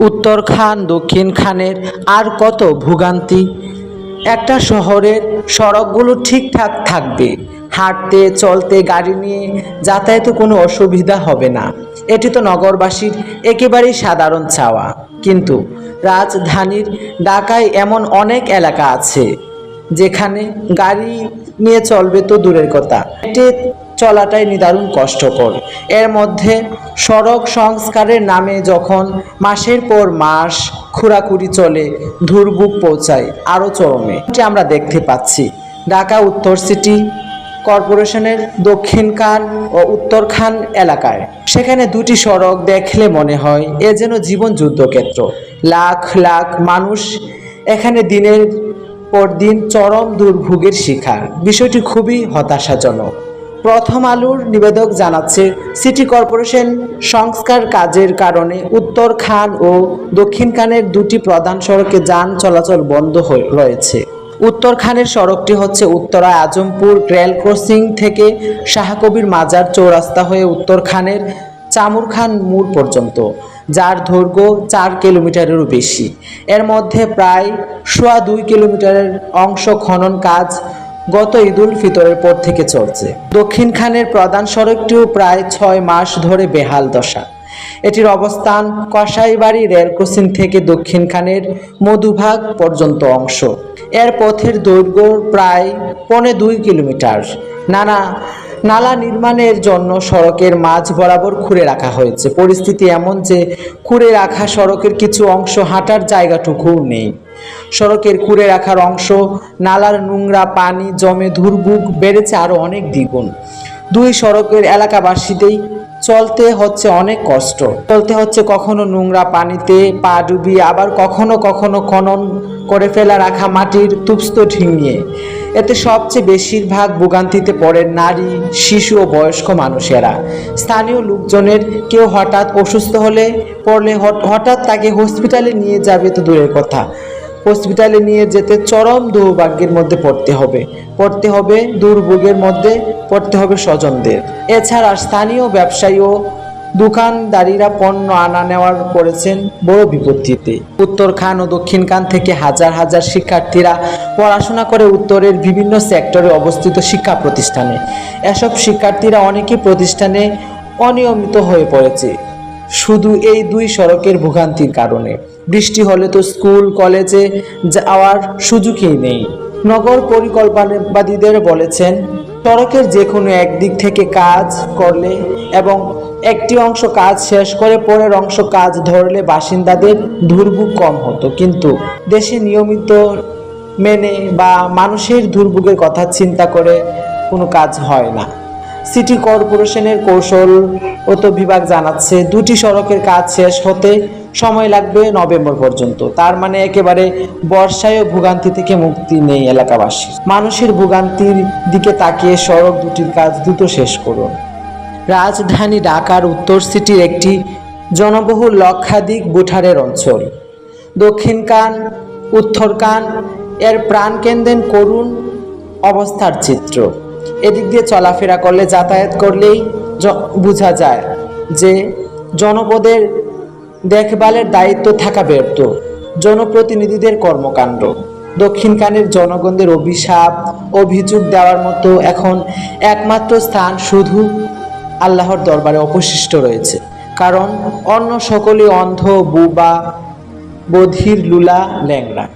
উত্তর খান, দক্ষিণ খানের আর কত ভোগান্তি। একটা শহরের সড়কগুলো ঠিকঠাক থাকবে। হাঁটতে, চলতে, গাড়ি নিয়ে যাতায়াতে কোনো অসুবিধা হবে না। এটি তো নগরবাসীর একেবারেই সাধারণ চাওয়া। কিন্তু রাজধানীর ঢাকায় এমন অনেক এলাকা আছে, যেখানে গাড়ি নিয়ে চলবে তো দূরের কথা। হেঁটে চলাটাই নিদারুণ কষ্টকর। এর মধ্যে সড়ক সংস্কারের নামে যখন মাসের পর মাস খুঁড়াখুড়ি চলে ধুরবুক পৌঁছায় আরও চরমে। আমরা দেখতে পাচ্ছি। ঢাকা উত্তর সিটি কর্পোরেশনের দক্ষিণ খান ও উত্তর খান এলাকায়। সেখানে দুটি সড়ক দেখলে মনে হয় এ যেন জীবন যুদ্ধক্ষেত্র। লাখ লাখ মানুষ এখানে দিনের পর দিন চরম দুর্ভোগের শিকার। বিষয়টি খুবই হতাশাজনক। প্রথম আলোর নিবেদক জানাচ্ছে সিটি কর্পোরেশন সংস্কার কাজের কারণে উত্তর খান ও দক্ষিণ খানের দুটি প্রধান সড়কে যান চলাচল বন্ধ হয়ে রয়েছে। উত্তর খানের সড়কটি হচ্ছে উত্তরা আজমপুর রেল ক্রসিং থেকে শাহকবির মাজার চৌরাস্তা হয়ে উত্তর খানের চামুর খান মোড় পর্যন্ত, যার দৈর্ঘ্য চার কিলোমিটারেরও বেশি। এর মধ্যে প্রায় সোয়া দুই কিলোমিটারের অংশ খনন কাজ গত ঈদুল ফিতরের পর থেকে চলছে। দক্ষিণ খানের প্রধান সড়কটিও প্রায় ছয় মাস ধরে বেহাল দশা। এটির অবস্থান কসাইবাড়ি রেল ক্রসিং থেকে দক্ষিণ খানের মধুভাগ পর্যন্ত অংশ। এর পথের দৈর্ঘ্য প্রায় পৌনে দুই কিলোমিটার। নানা নালা নির্মাণের জন্য সড়কের মাঝ বরাবর খুঁড়ে রাখা হয়েছে। পরিস্থিতি এমন যে খুঁড়ে রাখা সড়কের কিছু অংশ হাঁটার জায়গাটুকুও নেই। সড়কের খুঁড়ে রাখার অংশ, নালার নোংরা পানি জমে দুর্ভোগ বেড়েছে আরও অনেক দ্বিগুণ। দুই সড়কের এলাকাবাসীতেই চলতে হচ্ছে অনেক কষ্ট। চলতে হচ্ছে কখনো নোংরা পানিতে পা ডুবিয়ে, আবার কখনো কখনো খনন করে ফেলা রাখা মাটির তুপস্ত ঠিঙিয়ে এতে সবচেয়ে বেশিরভাগ ভোগান্তিতে পড়ে নারী, শিশু ও বয়স্ক মানুষেরা। স্থানীয় লোকজনের কেউ হঠাৎ অসুস্থ হলে, পড়লে হঠাৎ তাকে হসপিটালে নিয়ে যাবে তো দূরের কথা। হসপিটালে নিয়ে যেতে চরম দুর্ভাগ্যের মধ্যে পড়তে হবে। পড়তে হবে দুর্ভোগের মধ্যে, পড়তে হবে স্বজনদের। এছাড়া স্থানীয় ব্যবসায়ী ও দোকানদারিরা পণ্য আনা নেওয়ার পড়েছেন বড় বিপত্তিতে। উত্তর খান ও দক্ষিণ খান থেকে হাজার হাজার শিক্ষার্থীরা পড়াশোনা করে উত্তরের বিভিন্ন সেক্টরে অবস্থিত শিক্ষা প্রতিষ্ঠানে। এসব শিক্ষার্থীরা অনেকে প্রতিষ্ঠানে অনিয়মিত হয়ে পড়েছে। শুধু এই দুই সড়কের ভোগান্তির কারণে। বৃষ্টি হলে তো স্কুল, কলেজে যাওয়ার সুযোগই নেই। নগর পরিকল্পনাবাদীদের বলেছেন, সড়কের যে কোনো একদিক থেকে কাজ করলে এবং একটি অংশ কাজ শেষ করে পরের অংশ কাজ ধরলে বাসিন্দাদের দুর্ভোগ কম হতো। কিন্তু দেশে নিয়মিত মেনে বা মানুষের দুর্ভোগের কথা চিন্তা করে কোনো কাজ হয় না। সিটি কর্পোরেশনের কৌশলগত বিভাগ জানাচ্ছে, দুটি সড়কের কাজ শেষ হতে সময় লাগবে নভেম্বর পর্যন্ত। তার মানে একেবারে বর্ষায় ভোগান্তি থেকে মুক্তি নেই এলাকাবাসী মানুষের ভোগান্তির দিকে তাকিয়ে সড়ক দুটির কাজ দ্রুত শেষ করুন। রাজধানী ঢাকার উত্তর সিটির একটি জনবহুল লক্ষাধিক বুঠারের অঞ্চল। দক্ষিণ কান, উত্তর কান, এর প্রাণকেন্দ্রের করুণ অবস্থার চিত্র। এদিক দিয়ে চলাফেরা করলে যাতায়াত করলেই বোঝা যায় যে জনপদের দেখভালের দায়িত্ব থাকা ব্যর্থ। জনপ্রতিনিধিদের কর্মকাণ্ড। দক্ষিণখানের জনগণদের অভিশাপ, অভিযোগ দেওয়ার মতো এখন একমাত্র স্থান শুধু আল্লাহর দরবারে অবশিষ্ট রয়েছে। কারণ অন্য সকলে অন্ধ বুবা বধির লুলা ল্যাংড়া।